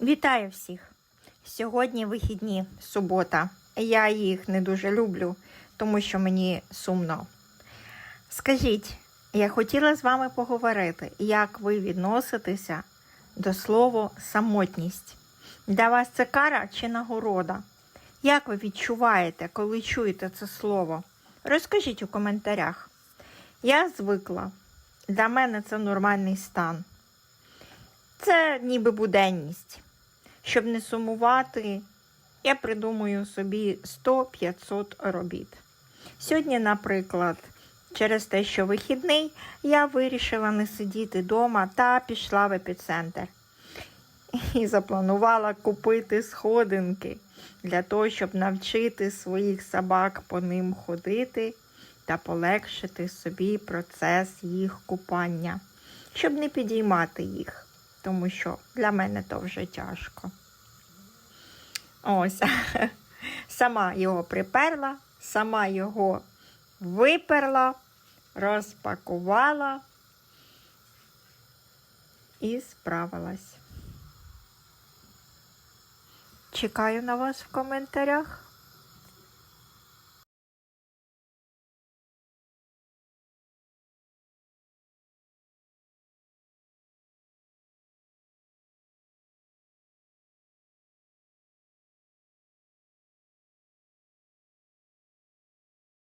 Вітаю всіх! Сьогодні вихідні, субота. Я їх не дуже люблю, тому що мені сумно. Скажіть, я хотіла з вами поговорити, як ви відноситеся до слова самотність. Для вас це кара чи нагорода? Як ви відчуваєте, коли чуєте це слово? Розкажіть у коментарях. Я звикла. Для мене це нормальний стан. Це ніби буденність. Щоб не сумувати, я придумую собі 100-500 робіт. Сьогодні, наприклад, через те, що вихідний, я вирішила не сидіти вдома та пішла в епіцентр. І запланувала купити сходинки для того, щоб навчити своїх собак по ним ходити та полегшити собі процес їх купання, щоб не підіймати їх тому що для мене то вже тяжко. Ось, сама його приперла, сама його виперла, розпакувала і справилась. Чекаю на вас в коментарях.